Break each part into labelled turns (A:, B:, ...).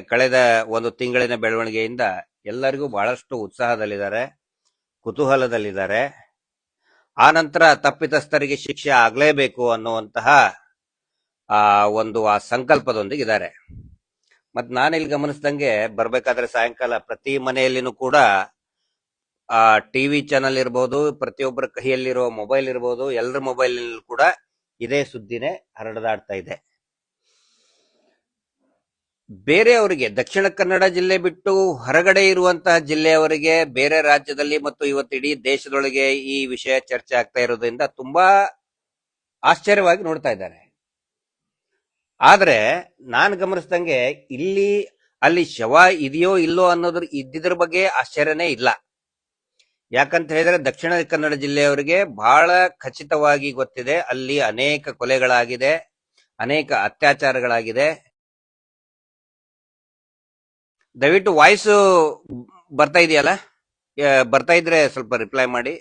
A: ಕಳೆದ ಒಂದು ತಿಂಗಳಿನ ಬೆಳವಣಿಗೆಯಿಂದ ಎಲ್ಲರಿಗೂ ಬಹಳಷ್ಟು ಉತ್ಸಾಹದಲ್ಲಿದ್ದಾರೆ, ಕುತೂಹಲದಲ್ಲಿದ್ದಾರೆ. ಆ ನಂತರ ತಪ್ಪಿತಸ್ಥರಿಗೆ ಶಿಕ್ಷೆ ಆಗಲೇಬೇಕು ಅನ್ನುವಂತಹ, ಆ, ಒಂದು, ಆ ಸಂಕಲ್ಪದೊಂದಿಗೆ ಇದ್ದಾರೆ ಮತ್ ನಾನು ಇಲ್ಲಿ ಗಮನಿಸ್ದಂಗೆ ಬರ್ಬೇಕಾದ್ರೆ ಸಾಯಂಕಾಲ ಪ್ರತಿ ಮನೆಯಲ್ಲಿನೂ ಕೂಡ, ಆ ಟಿವಿ ಚಾನಲ್ ಇರ್ಬೋದು, ಪ್ರತಿಯೊಬ್ಬರ ಕೈಯಲ್ಲಿರೋ ಮೊಬೈಲ್ ಇರ್ಬೋದು, ಎಲ್ಲರ ಮೊಬೈಲ್ ಕೂಡ ಇದೇ ಸುದ್ದಿನೇ ಹರಡದಾಡ್ತಾ ಇದೆ. ಬೇರೆಯವರಿಗೆ, ದಕ್ಷಿಣ ಕನ್ನಡ ಜಿಲ್ಲೆ ಬಿಟ್ಟು ಹೊರಗಡೆ ಇರುವಂತಹ ಜಿಲ್ಲೆಯವರಿಗೆ, ಬೇರೆ ರಾಜ್ಯದಲ್ಲಿ ಮತ್ತು ಇವತ್ತು ಇಡೀ ದೇಶದೊಳಗೆ ಈ ವಿಷಯ ಚರ್ಚೆ ಆಗ್ತಾ ಇರೋದ್ರಿಂದ ತುಂಬಾ ಆಶ್ಚರ್ಯವಾಗಿ ನೋಡ್ತಾ ಇದ್ದಾರೆ. ಆದ್ರೆ ನಾನು ಗಮನಿಸ್ದಂಗೆ ಇಲ್ಲಿ, ಅಲ್ಲಿ ಶವ ಇದೆಯೋ ಇಲ್ಲೋ ಅನ್ನೋದ್ರ ಇದ್ದಿದ್ರ ಬಗ್ಗೆ ಆಶ್ಚರ್ಯನೇ ಇಲ್ಲ. ಯಾಕಂತ ಹೇಳಿದ್ರೆ ದಕ್ಷಿಣ ಕನ್ನಡ ಜಿಲ್ಲೆಯವರಿಗೆ ಬಹಳ ಖಚಿತವಾಗಿ ಗೊತ್ತಿದೆ. ಅಲ್ಲಿ ಅನೇಕ ಕೊಲೆಗಳಾಗಿದೆ, ಅನೇಕ ಅತ್ಯಾಚಾರಗಳಾಗಿದೆ. ದಯವಿಟ್ಟು ವಾಯ್ಸ್ ಬರ್ತಾ ಇದೆಯಲ್ಲ? ಬರ್ತಾ ಇದ್ರೆ ಸ್ವಲ್ಪ ರಿಪ್ಲೈ ಮಾಡಿ.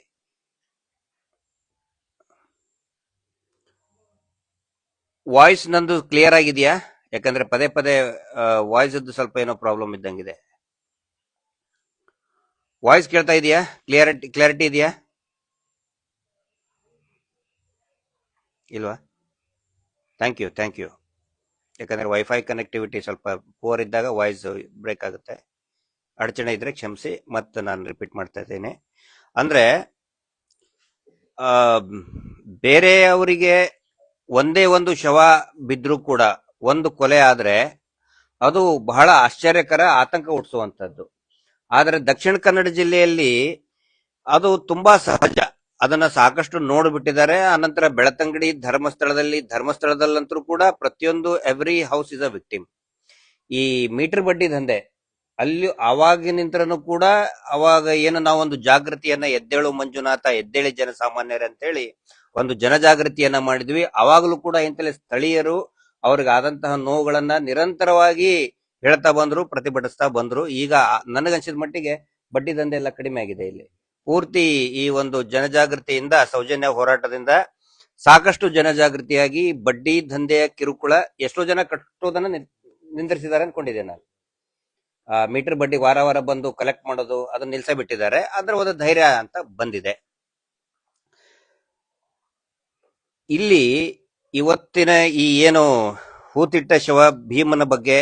A: ವಾಯ್ಸ್ ನಂದು ಕ್ಲಿಯರ್ ಆಗಿದೆಯಾ? ಯಾಕಂದ್ರೆ ಪದೇ ಪದೇ ವಾಯ್ಸ್ ಸ್ವಲ್ಪ ಏನೋ ಪ್ರಾಬ್ಲಮ್ ಇದ್ದಂಗಿದೆ. ವಾಯ್ಸ್ ಕೇಳ್ತಾ ಇದೆಯಾ? ಕ್ಲಿಯರಿಟಿ ಕ್ಲಾರಿಟಿ ಇದೆಯಾ? ಇಲ್ವಾ? ಥ್ಯಾಂಕ್ ಯು ಥ್ಯಾಂಕ್ ಯು ಯಾಕಂದ್ರೆ ವೈಫೈ ಕನೆಕ್ಟಿವಿಟಿ ಸ್ವಲ್ಪ ಪೋರ್ ಇದ್ದಾಗ ವಾಯ್ಸ್ ಬ್ರೇಕ್ ಆಗುತ್ತೆ. ಅಡಚಣೆ ಇದ್ರೆ ಕ್ಷಮಿಸಿ ಮತ್ತೆ ನಾನು ರಿಪೀಟ್ ಮಾಡ್ತಾ ಇದ್ದೇನೆ. ಅಂದ್ರೆ ಆ, ಬೇರೆಯವರಿಗೆ ಒಂದೇ ಒಂದು ಶವ ಬಿದ್ರೂ ಕೂಡ ಒಂದು ಕೊಲೆ ಆದ್ರೆ ಅದು ಬಹಳ ಆಶ್ಚರ್ಯಕರ ಆತಂಕ ಹುಟ್ಟಿಸುವಂತದ್ದು. ಆದರೆ ದಕ್ಷಿಣ ಕನ್ನಡ ಜಿಲ್ಲೆಯಲ್ಲಿ ಅದು ತುಂಬಾ ಸಹಜ. ಅದನ್ನ ಸಾಕಷ್ಟು ನೋಡ್ಬಿಟ್ಟಿದ್ದಾರೆ. ಆನಂತರ ಬೆಳತಂಗಡಿ ಧರ್ಮಸ್ಥಳದಲ್ಲಿ ಧರ್ಮಸ್ಥಳದಲ್ಲಂತರೂ ಕೂಡ ಪ್ರತಿಯೊಂದು every house is a victim ಈ ಮೀಟರ್ ಬಡ್ಡಿ ದಂಧೆ, ಅಲ್ಲಿ ಅವಾಗಿನಿಂತ್ರನು ಕೂಡ ಅವಾಗ ಏನು ನಾವೊಂದು ಜಾಗೃತಿಯನ್ನ ಎದ್ದೇಳು ಮಂಜುನಾಥ, ಎದ್ದೇಳಿ ಜನಸಾಮಾನ್ಯರು ಅಂತ ಹೇಳಿ ಒಂದು ಜನಜಾಗೃತಿಯನ್ನ ಮಾಡಿದ್ವಿ. ಅವಾಗಲೂ ಕೂಡ ಇಂತಲೇ ಸ್ಥಳೀಯರು ಅವ್ರಿಗಾದಂತಹ ನೋವುಗಳನ್ನ ನಿರಂತರವಾಗಿ ಹೇಳ್ತಾ ಬಂದ್ರು, ಪ್ರತಿಭಟಿಸ್ತಾ ಬಂದ್ರು. ಈಗ ನನಗನ್ಸಿದ ಮಟ್ಟಿಗೆ ಬಡ್ಡಿ ದಂಧೆ ಎಲ್ಲ ಕಡಿಮೆ ಆಗಿದೆ ಇಲ್ಲಿ. ಪೂರ್ತಿ ಈ ಒಂದು ಜನಜಾಗೃತಿಯಿಂದ ಸೌಜನ್ಯ ಹೋರಾಟದಿಂದ ಸಾಕಷ್ಟು ಜನಜಾಗೃತಿಯಾಗಿ ಬಡ್ಡಿ ದಂಧೆಯ ಕಿರುಕುಳ ಎಷ್ಟೋ ಜನ ಕಟ್ಟೋದನ್ನ ನಿಂದ್ರಿಸಿದ್ದಾರೆ ಅನ್ಕೊಂಡಿದ್ದೆ ನಾನು. ಆ, ಮೀಟರ್ ಬಡ್ಡಿ ವಾರ ವಾರ ಬಂದು ಕಲೆಕ್ಟ್ ಮಾಡೋದು ಅದನ್ನ ನಿಲ್ಸ ಬಿಟ್ಟಿದ್ದಾರೆ ಅದ್ರ ಒಂದು ಧೈರ್ಯ ಅಂತ ಬಂದಿದೆ. ಇಲ್ಲಿ ಇವತ್ತಿನ ಈ ಏನು ಹೂತಿಟ್ಟ ಶವ ಭೀಮನ ಬಗ್ಗೆ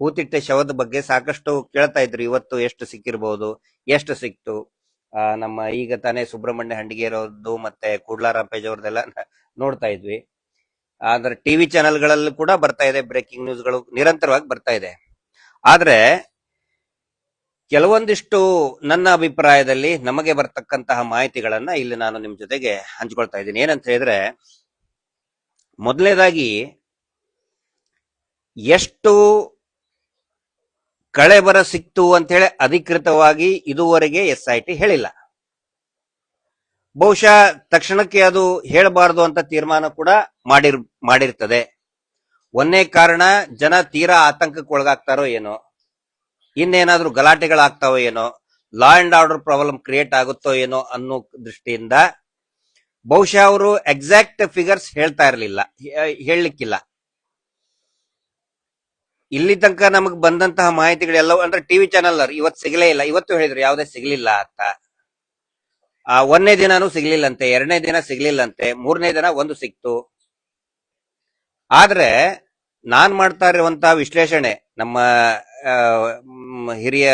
A: ಹೂತಿಟ್ಟ ಶವದ ಬಗ್ಗೆ ಸಾಕಷ್ಟು ಕೇಳ್ತಾ ಇದ್ರು. ಇವತ್ತು ಎಷ್ಟು ಸಿಕ್ಕಿರ್ಬೋದು ಎಷ್ಟು ಸಿಕ್ತು? ಆ, ನಮ್ಮ ಈಗ ತಾನೇ ಸುಬ್ರಹ್ಮಣ್ಯ ಹಂಡಿಗೆರವ್ರದ್ದು ಮತ್ತೆ ಕೂಡ್ಲಾರಾಮ್ ಅವ್ರದ್ದೆಲ್ಲ ನೋಡ್ತಾ ಇದ್ವಿ. ಆದ್ರೆ ಟಿವಿ ಚಾನೆಲ್ ಚಾನೆಲ್ಗಳಲ್ಲೂ ಕೂಡ ಬರ್ತಾ ಇದೆ ಬ್ರೇಕಿಂಗ್ ನ್ಯೂಸ್ಗಳು ನಿರಂತರವಾಗಿ ಬರ್ತಾ ಇದೆ. ಆದ್ರೆ ಕೆಲವೊಂದಿಷ್ಟು ನನ್ನ ಅಭಿಪ್ರಾಯದಲ್ಲಿ ನಮಗೆ ಬರ್ತಕ್ಕಂತಹ ಮಾಹಿತಿಗಳನ್ನ ಇಲ್ಲಿ ನಾನು ನಿಮ್ ಜೊತೆಗೆ ಹಂಚ್ಕೊಳ್ತಾ ಇದ್ದೀನಿ. ಏನಂತ ಹೇಳಿದ್ರೆ ಮೊದಲನೇದಾಗಿ ಎಷ್ಟು ಕಳೆಬರ ಸಿಕ್ತು ಅಂತ ಹೇಳಿ ಅಧಿಕೃತವಾಗಿ ಇದುವರೆಗೆ ಎಸ್ ಐ ಟಿ ಹೇಳಿಲ್ಲ. ಬಹುಶಃ ತಕ್ಷಣಕ್ಕೆ ಅದು ಹೇಳಬಾರದು ಅಂತ ತೀರ್ಮಾನ ಕೂಡ ಮಾಡಿರ್, ಮಾಡಿರ್ತದೆ. ಒಂದೇ ಕಾರಣ, ಜನ ತೀರಾ ಆತಂಕಕ್ಕೊಳಗಾಗ್ತಾರೋ ಏನೋ, ಇನ್ನೇನಾದ್ರೂ ಗಲಾಟೆಗಳಾಗ್ತಾವೋ ಏನೋ law and order problem create ಆಗುತ್ತೋ ಏನೋ ಅನ್ನೋ ದೃಷ್ಟಿಯಿಂದ ಬಹುಶಃ ಅವರು ಎಕ್ಸಾಕ್ಟ್ ಫಿಗರ್ಸ್ ಹೇಳ್ತಾ ಇರಲಿಲ್ಲ ಹೇಳಲಿಕ್ಕಿಲ್ಲ. ಇಲ್ಲಿ ತನಕ ನಮಗ್ ಬಂದಂತಹ ಮಾಹಿತಿಗಳೆಲ್ಲ ಅಂದ್ರೆ ಟಿವಿ ಚಾನೆಲ್ ಇವತ್ತು ಸಿಗಲೇ ಇಲ್ಲ. ಇವತ್ತು ಹೇಳಿದ್ರು ಯಾವುದೇ ಸಿಗ್ಲಿಲ್ಲ ಅಂತ. ಆ ಒಂದನೇ ದಿನಾನು ಸಿಗ್ಲಿಲ್ಲಂತೆ, ಎರಡನೇ ದಿನ ಸಿಗ್ಲಿಲ್ಲಂತೆ, ಮೂರನೇ ದಿನ ಒಂದು ಸಿಕ್ತು. ಆದ್ರೆ ನಾನ್ ಮಾಡ್ತಾ ಇರುವಂತಹ ವಿಶ್ಲೇಷಣೆ ನಮ್ಮ ಹಿರಿಯ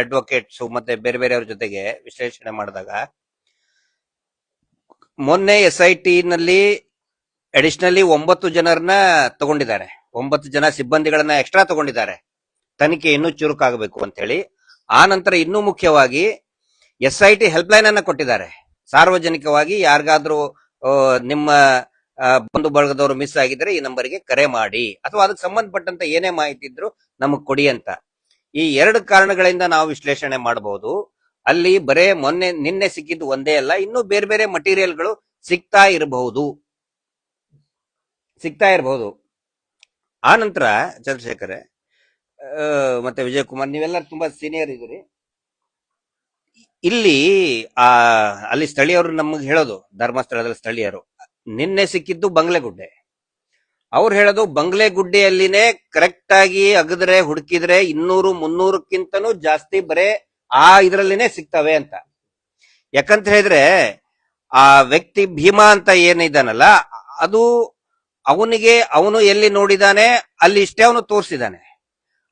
A: ಅಡ್ವೊಕೇಟ್ಸ್ ಮತ್ತೆ ಬೇರೆ ಬೇರೆಯವ್ರ ಜೊತೆಗೆ ವಿಶ್ಲೇಷಣೆ ಮಾಡಿದಾಗ, ಮೊನ್ನೆ ಎಸ್ ಐ ಟಿ ನಲ್ಲಿ ಅಡಿಷನಲಿ ಒಂಬತ್ತು ಜನರನ್ನ ತಗೊಂಡಿದ್ದಾರೆ. ಒಂಬತ್ತು ಜನ ಸಿಬ್ಬಂದಿಗಳನ್ನ ಎಕ್ಸ್ಟ್ರಾ ತಗೊಂಡಿದ್ದಾರೆ. ತನಿಖೆ ಇನ್ನೂ ಚುರುಕಾಗಬೇಕು ಅಂತ ಹೇಳಿ ಆ ನಂತರ ಇನ್ನೂ ಮುಖ್ಯವಾಗಿ S I T helpline ಅನ್ನ ಕೊಟ್ಟಿದ್ದಾರೆ. ಸಾರ್ವಜನಿಕವಾಗಿ ಯಾರಿಗಾದ್ರೂ ನಿಮ್ಮ ಬಂಧು ಬಳಗದವರು ಮಿಸ್ ಆಗಿದ್ರೆ ಈ ನಂಬರ್ಗೆ ಕರೆ ಮಾಡಿ. ಅಥವಾ ಅದಕ್ಕೆ ಸಂಬಂಧಪಟ್ಟಂತ ಏನೇ ಮಾಹಿತಿ ಇದ್ರು ನಮಗ್ ಕೊಡಿ ಅಂತ. ಈ ಎರಡು ಕಾರಣಗಳಿಂದ ನಾವು ವಿಶ್ಲೇಷಣೆ ಮಾಡಬಹುದು. ಅಲ್ಲಿ ಬರೇ ಮೊನ್ನೆ, ನಿನ್ನೆ ಸಿಕ್ಕಿದ್ದು ಒಂದೇ ಅಲ್ಲ, ಇನ್ನೂ ಬೇರೆ ಬೇರೆ ಮಟೀರಿಯಲ್ಗಳು ಸಿಗ್ತಾ ಇರಬಹುದು. ಸಿಗ್ತಾ ಇರಬಹುದು. ಆ ನಂತರ ಚಂದ್ರಶೇಖರ್ ಮತ್ತೆ ವಿಜಯ್ ಕುಮಾರ್ ನೀವೆಲ್ಲ ತುಂಬಾ ಸೀನಿಯರ್ ಇದ್ದೀರಿ. ಇಲ್ಲಿ, ಆ, ಅಲ್ಲಿ ಸ್ಥಳೀಯರು ನಮಗೆ ಹೇಳೋದು, ಧರ್ಮಸ್ಥಳದಲ್ಲಿ ಸ್ಥಳೀಯರು, ನಿನ್ನೆ ಸಿಕ್ಕಿದ್ದು ಬಂಗ್ಲೆಗುಡ್ಡೆ. ಅವ್ರು ಹೇಳೋದು ಬಂಗ್ಲೆ ಗುಡ್ಡೆಯಲ್ಲಿನೇ ಕರೆಕ್ಟ್ ಆಗಿ ಅಗದ್ರೆ, ಹುಡುಕಿದ್ರೆ ಇನ್ನೂರು, ಮುನ್ನೂರಕ್ಕಿಂತನೂ ಜಾಸ್ತಿ ಬರೇ ಆ ಇದರಲ್ಲಿನೇ ಸಿಗ್ತವೆ ಅಂತ. ಯಾಕಂತ ಹೇಳಿದ್ರೆ, ಆ ವ್ಯಕ್ತಿ ಭೀಮಾ ಅಂತ ಏನಿದಾನಲ್ಲ ಅದು ಅವನಿಗೆ ಅವನು ಎಲ್ಲಿ ನೋಡಿದಾನೆ, ಅಲ್ಲಿ ಇಷ್ಟೇ ಅವನು ತೋರಿಸಿದಾನೆ.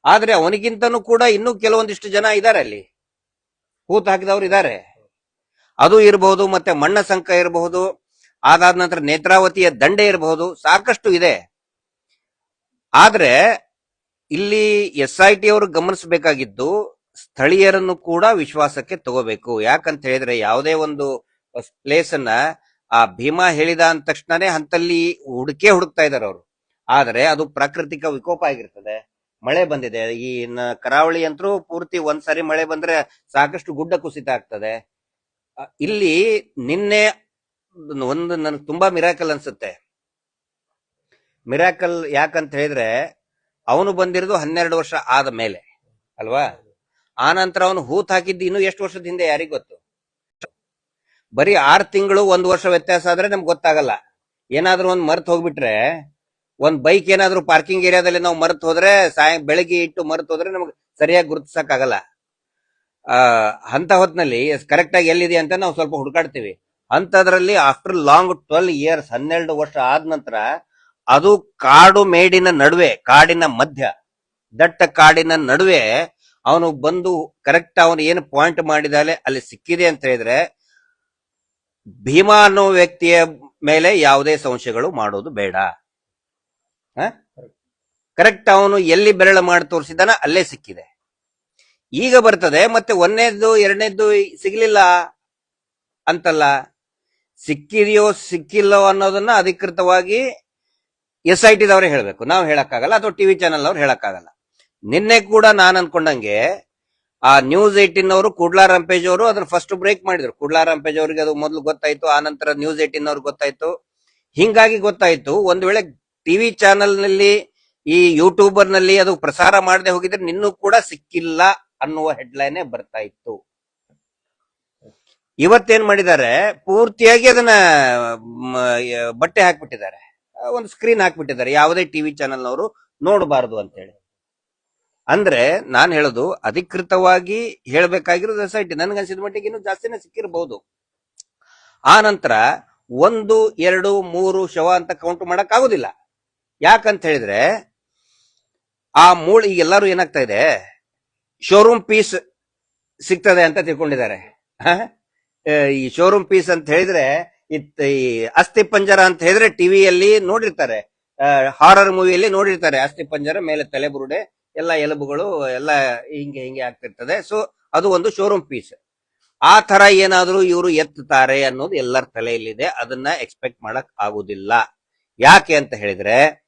A: ಆದ್ರೆ ಅವನಿಗಿಂತನೂ ಕೂಡ ಇನ್ನೂ ಕೆಲವೊಂದಿಷ್ಟು ಜನ ಇದಾರೆ ಅಲ್ಲಿ. ಹೂತ್ ಹಾಕಿದವ್ರು ಇದಾರೆ. ಅದು ಇರಬಹುದು, ಮತ್ತೆ ಮಣ್ಣ ಸಂಕ ಇರಬಹುದು, ಅದಾದ ನಂತರ ನೇತ್ರಾವತಿಯ ದಂಡೆ ಇರಬಹುದು, ಸಾಕಷ್ಟು ಇದೆ. ಆದ್ರೆ, ಇಲ್ಲಿ ಎಸ್ ಐ ಟಿ ಅವರು ಗಮನಿಸಬೇಕಾಗಿದ್ದು, ಸ್ಥಳೀಯರನ್ನು ಕೂಡ ವಿಶ್ವಾಸಕ್ಕೆ ತಗೋಬೇಕು. ಯಾಕಂತ ಹೇಳಿದ್ರೆ ಯಾವುದೇ ಒಂದು ಪ್ಲೇಸ್ ಅನ್ನ ಆ ಭೀಮಾ ಹೇಳಿದ ಅಂದ ತಕ್ಷಣನೇ ಹಂತಲ್ಲಿ ಹುಡುಕೆ ಹುಡುಕ್ತಾ ಇದಾರೆ ಅವರು. ಆದ್ರೆ ಅದು ಪ್ರಾಕೃತಿಕ ವಿಕೋಪ ಆಗಿರ್ತದೆ. ಮಳೆ ಬಂದಿದೆ. ಈ ಕರಾವಳಿ ಅಂತರೂ ಪೂರ್ತಿ ಒಂದ್ಸರಿ ಮಳೆ ಬಂದ್ರೆ ಸಾಕಷ್ಟು ಗುಡ್ಡ ಕುಸಿತ ಆಗ್ತದೆ. ಇಲ್ಲಿ ನಿನ್ನೆ ಒಂದು ನನಗೆ ತುಂಬಾ ಮಿರಾಕಲ್ ಅನ್ಸುತ್ತೆ. ಮಿರಾಕಲ್ ಯಾಕಂತ ಹೇಳಿದ್ರೆ ಅವನು ಬಂದಿರೋದು ಹನ್ನೆರಡು ವರ್ಷ ಆದ ಮೇಲೆ. ಅಲ್ವಾ? ಆ ನಂತರ ಅವನು ಹೂತ್ ಹಾಕಿದ್ದು ಇನ್ನು ಎಷ್ಟು ವರ್ಷದ ಹಿಂದೆ ಯಾರಿಗ್ ಗೊತ್ತು? ಬರೀ ಆರು ತಿಂಗಳು ಒಂದು ವರ್ಷ ವ್ಯತ್ಯಾಸ ಆದ್ರೆ ನಮ್ಗೆ ಗೊತ್ತಾಗಲ್ಲ. ಏನಾದ್ರೂ ಒಂದು ಮರ್ತು ಹೋಗ್ಬಿಟ್ರೆ, ಒಂದ್ ಬೈಕ್ ಏನಾದ್ರೂ ಪಾರ್ಕಿಂಗ್ ಏರಿಯಾದಲ್ಲಿ ನಾವು ಮರ್ತ್ ಹೋದ್ರೆ, ಸಾಯ, ಬೆಳಗ್ಗೆ ಇಟ್ಟು ಮರ್ತ್ ಹೋದ್ರೆ ನಮ್ಗೆ ಸರಿಯಾಗಿ ಗುರುತಿಸಕ್ಕಾಗಲ್ಲ. ಆ, ಅಂತ ಹೊತ್ನಲ್ಲಿ ಕರೆಕ್ಟ್ ಆಗಿ ಎಲ್ಲಿದೆ ಅಂತ ನಾವು ಸ್ವಲ್ಪ ಹುಡುಕಾಡ್ತೀವಿ. ಅಂತದ್ರಲ್ಲಿ ಆಫ್ಟರ್ ಲಾಂಗ್ ಟ್ವೆಲ್ ಇಯರ್ಸ್ ಹನ್ನೆರಡು ವರ್ಷ ಆದ ನಂತರ ಅದು ಕಾಡು ಮೇಡಿನ ನಡುವೆ, ಕಾಡಿನ ಮಧ್ಯ, ದಟ್ಟ ಕಾಡಿನ ನಡುವೆ, ಅವನು ಬಂದು ಕರೆಕ್ಟ್ ಅವನು ಏನು ಪಾಯಿಂಟ್ ಮಾಡಿದಾಲೆ, ಅಲ್ಲಿ ಸಿಕ್ಕಿದೆ ಅಂತ ಹೇಳಿದ್ರೆ ಭೀಮಾ ಅನ್ನೋ ವ್ಯಕ್ತಿಯ ಮೇಲೆ ಯಾವುದೇ ಸಂಶಯಗಳು ಮಾಡೋದು ಬೇಡ. ಕರೆಕ್ಟ್ ಅವನು ಎಲ್ಲಿ ಬೆರಳು ಮಾಡಿ ತೋರಿಸಿದಾನ ಅಲ್ಲೇ ಸಿಕ್ಕಿದೆ. ಈಗ ಬರ್ತದೆ, ಮತ್ತೆ ಒಂದನೇದ್ದು ಎರಡನೇದ್ದು ಸಿಗ್ಲಿಲ್ಲ ಅಂತಲ್ಲ. ಸಿಕ್ಕಿದೆಯೋ, ಸಿಕ್ಕಿಲ್ಲೋ ಅನ್ನೋದನ್ನ ಅಧಿಕೃತವಾಗಿ ಎಸ್ ಐ ಟಿದವರೇ ಹೇಳಬೇಕು. ನಾವು ಹೇಳಕ್ಕಾಗಲ್ಲ, ಅಥವಾ ಟಿವಿ ಚಾನೆಲ್ ಅವ್ರು ಹೇಳಕ್ಕಾಗಲ್ಲ. ನಿನ್ನೆ ಕೂಡ ನಾನು ಅನ್ಕೊಂಡಂಗೆ ಆ ನ್ಯೂಸ್ ಏಟಿನ್ ಅವರು ಕುಡ್ಲಾ ರಂಪೇಜ್ ಅವರು ಅದನ್ನ ಫಸ್ಟ್ ಬ್ರೇಕ್ ಮಾಡಿದ್ರು. ಕುಡ್ಲಾ ರಂಪೇಜ್ ಅವರಿಗೆ ಅದು ಮೊದಲು ಗೊತ್ತಾಯ್ತು, ಆ ನಂತರ ನ್ಯೂಸ್ ಏಟಿನ್ ಅವ್ರಿಗೆ ಗೊತ್ತಾಯ್ತು. ಹಿಂಗಾಗಿ ಗೊತ್ತಾಯ್ತು, ಒಂದ್ ವೇಳೆ ಟಿವಿ ಚಾನೆಲ್ನಲ್ಲಿ ಈ ಯೂಟ್ಯೂಬರ್ನಲ್ಲಿ ಅದು ಪ್ರಸಾರ ಮಾಡದೆ ಹೋಗಿದ್ರೆ ನಿನ್ನೂ ಕೂಡ ಸಿಕ್ಕಿಲ್ಲ ಅನ್ನುವ ಹೆಡ್ಲೈನ್ ಬರ್ತಾ ಇತ್ತು. ಇವತ್ತೇನ್ ಮಾಡಿದ್ದಾರೆ, ಪೂರ್ತಿಯಾಗಿ ಅದನ್ನ ಬಟ್ಟೆ ಹಾಕ್ಬಿಟ್ಟಿದ್ದಾರೆ. ಒಂದು ಸ್ಕ್ರೀನ್ ಹಾಕ್ಬಿಟ್ಟಿದ್ದಾರೆ, ಯಾವುದೇ ಟಿವಿ ಚಾನೆಲ್ನವರು ನೋಡಬಾರದು ಅಂತೇಳಿ. ಅಂದ್ರೆ ನಾನ್ ಹೇಳೋದು ಅಧಿಕೃತವಾಗಿ ಹೇಳಬೇಕಾಗಿರೋದು ಎಸ್ ಐ ಟಿ ನನ್ಗನ್ಸಿದ ಮಟ್ಟಿಗೆ ಇನ್ನು ಜಾಸ್ತಿನೇ ಸಿಕ್ಕಿರಬಹುದು ಆ ನಂತರ ಒಂದು, ಎರಡು, ಮೂರು ಶವ ಅಂತ ಕೌಂಟ್ ಮಾಡಕ್ ಆಗುದಿಲ್ಲ ಯಾಕಂತ ಹೇಳಿದ್ರೆ ಆ ಮೂಳ, ಈಗ ಎಲ್ಲರೂ ಏನಾಗ್ತಾ ಇದೆ? ಶೋರೂಮ್ ಪೀಸ್ ಸಿಗ್ತದೆ ಅಂತ ತಿಳ್ಕೊಂಡಿದ್ದಾರೆ. ಈ ಶೋರೂಮ್ ಪೀಸ್ ಅಂತ ಹೇಳಿದ್ರೆ ಈ ಅಸ್ಥಿ ಪಂಜರ ಅಂತ ಹೇಳಿದ್ರೆ ಟಿವಿಯಲ್ಲಿ ನೋಡಿರ್ತಾರೆ. ಹಾರರ್ ಮೂವಿಯಲ್ಲಿ ನೋಡಿರ್ತಾರೆ ಅಸ್ಥಿ ಪಂಜರ, ಮೇಲೆ ತಲೆ ಬುರುಡೆ ಎಲ್ಲ ಎಲುಬುಗಳು ಎಲ್ಲ ಹಿಂಗೆ ಹಿಂಗೆ ಆಗ್ತಿರ್ತದೆ. ಸೊ ಅದು ಒಂದು ಶೋರೂಮ್ ಪೀಸ್ ಆ ತರ ಏನಾದರೂ ಇವರು ಎತ್ತುತ್ತಾರೆ ಅನ್ನೋದು ಎಲ್ಲರ ತಲೆಯಲ್ಲಿದೆ. ಅದನ್ನ ಎಕ್ಸ್ಪೆಕ್ಟ್ ಮಾಡಕ್ ಆಗುದಿಲ್ಲ. ಯಾಕೆ ಅಂತ ಹೇಳಿದ್ರೆ,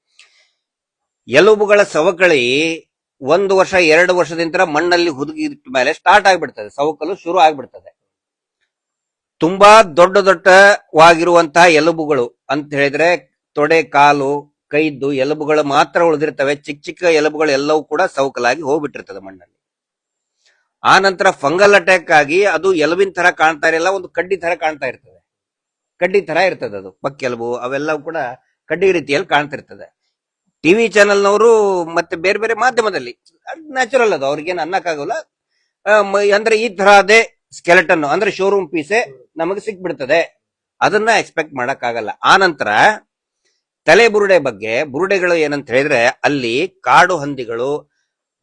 A: ಎಲುಬುಗಳ ಸವಕಳಿ ಒಂದು ವರ್ಷ, ಎರಡು ವರ್ಷದಿಂದ ಮಣ್ಣಲ್ಲಿ ಹುದುಗಿದ ಮೇಲೆ ಸ್ಟಾರ್ಟ್ ಆಗ್ಬಿಡ್ತದೆ. ಸವಕಲು ಶುರು ಆಗ್ಬಿಡ್ತದೆ. ತುಂಬಾ ದೊಡ್ಡ ದೊಡ್ಡವಾಗಿರುವಂತಹ ಎಲುಬುಗಳು ಅಂತ ಹೇಳಿದ್ರೆ ತೊಡೆ, ಕಾಲು ಕೈದ್ದು ಎಲುಬುಗಳು ಮಾತ್ರ ಉಳಿದಿರ್ತವೆ. ಚಿಕ್ಕ ಚಿಕ್ಕ ಎಲುಬುಗಳು ಎಲ್ಲವೂ ಕೂಡ ಸೌಕಲಾಗಿ ಹೋಗ್ಬಿಟ್ಟಿರ್ತದೆ ಮಣ್ಣಲ್ಲಿ. ಆ ನಂತರ ಫಂಗಲ್ ಅಟ್ಯಾಕ್ ಆಗಿ ಅದು ಎಲುಬಿನ ತರ ಕಾಣ್ತಾ ಇರಲ್ಲ ಒಂದು ಕಡ್ಡಿ ತರ ಕಾಣ್ತಾ ಇರ್ತದೆ. ಕಡ್ಡಿ ತರ ಇರ್ತದೆ ಅದು ಪಕ್ಕೆಲುಬು ಅವೆಲ್ಲವೂ ಕೂಡ ಕಡ್ಡಿ ರೀತಿಯಲ್ಲಿ ಕಾಣ್ತಿರ್ತದೆ. ಟಿವಿ ಚಾನೆಲ್ನವರು ಮತ್ತೆ ಬೇರೆ ಬೇರೆ ಮಾಧ್ಯಮದಲ್ಲಿ ನ್ಯಾಚುರಲ್ ಅದು, ಅವ್ರಿಗೇನು ಅನ್ನಕ್ಕಾಗಲ್ಲ. ಅಂದ್ರೆ ಈ ತರ ಅದೇ ಸ್ಕೆಲೆಟನ್ ಅಂದ್ರೆ ಶೋರೂಮ್ ಪೀಸೆ ನಮಗೆ ಸಿಕ್ಬಿಡ್ತದೆ. ಅದನ್ನ ಎಕ್ಸ್ಪೆಕ್ಟ್ ಮಾಡಕ್ಕಾಗಲ್ಲ. ಆ ನಂತರ ತಲೆ ಬುರುಡೆ ಬಗ್ಗೆ ಬುರುಡೆಗಳು ಏನಂತ ಹೇಳಿದ್ರೆ ಅಲ್ಲಿ ಕಾಡು ಹಂದಿಗಳು,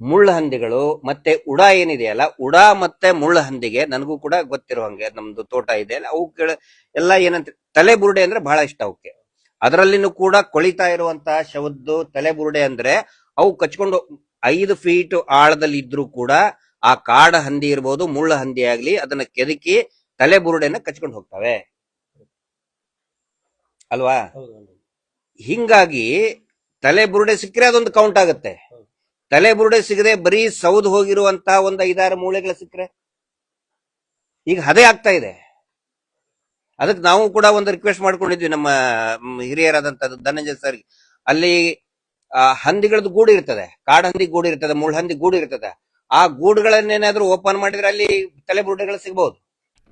A: ಮುಳ್ಳು ಹಂದಿಗಳು ಮತ್ತೆ ಉಡ ಏನಿದೆಯಲ್ಲ ಉಡ ಮತ್ತೆ ಮುಳ್ಳು ಹಂದಿಗೆ ನನಗೂ ಕೂಡ ಗೊತ್ತಿರೋ ಹಂಗೆ ನಮ್ದು ತೋಟ ಇದೆ. ಅಲ್ಲ ಎಲ್ಲ ಏನಂತ ತಲೆ ಬುರುಡೆ ಅಂದ್ರೆ ಬಹಳ ಇಷ್ಟ ಅವಕ್ಕೆ ಅದರಲ್ಲಿನೂ ಕೂಡ ಕೊಳಿತಾ ಇರುವಂತಹ ಶವದ್ದು ತಲೆ ಬುರುಡೆ ಅಂದ್ರೆ ಅವು ಕಚ್ಕೊಂಡು ಐದು ಫೀಟ್ ಆಳದಲ್ಲಿ ಇದ್ರೂ ಕೂಡ ಆ ಕಾಡ ಹಂದಿ ಇರ್ಬೋದು, ಮುಳ್ಳು ಹಂದಿ ಆಗ್ಲಿ ಅದನ್ನ ಕೆದಕಿ ತಲೆ ಬುರುಡೆನ ಕಚ್ಕೊಂಡು ಹೋಗ್ತವೆ. ಅಲ್ವಾ? ಹಿಂಗಾಗಿ ತಲೆ ಬುರುಡೆ ಸಿಕ್ಕರೆ ಅದೊಂದು ಕೌಂಟ್ ಆಗುತ್ತೆ. ತಲೆ ಬುರುಡೆ ಸಿಗದೆ ಬರೀ ಸೌದ್ ಹೋಗಿರುವಂತ ಒಂದು ಐದಾರು ಮೂಳೆಗಳು ಸಿಕ್ಕರೆ ಈಗ ಹದೇ ಆಗ್ತಾ ಇದೆ. ಅದಕ್ಕೆ ನಾವು ಕೂಡ ಒಂದು ರಿಕ್ವೆಸ್ಟ್ ಮಾಡ್ಕೊಂಡಿದ್ವಿ ನಮ್ಮ ಹಿರಿಯರಾದಂತ ಧನಂಜಯ ಸರ್ ಅಲ್ಲಿ ಹಂದಿಗಳದ್ದು ಗೂಡು ಇರ್ತದೆ. ಕಾಡ ಹಂದಿ ಗೂಡು ಇರ್ತದೆ ಮುಳ್ಳು ಹಂದಿ ಗೂಡು ಇರ್ತದೆ. ಆ ಗೂಡುಗಳನ್ನೇನಾದ್ರೂ ಓಪನ್ ಮಾಡಿದ್ರೆ ಅಲ್ಲಿ ತಲೆ ಬುರುಡೆಗಳು ಸಿಗಬಹುದು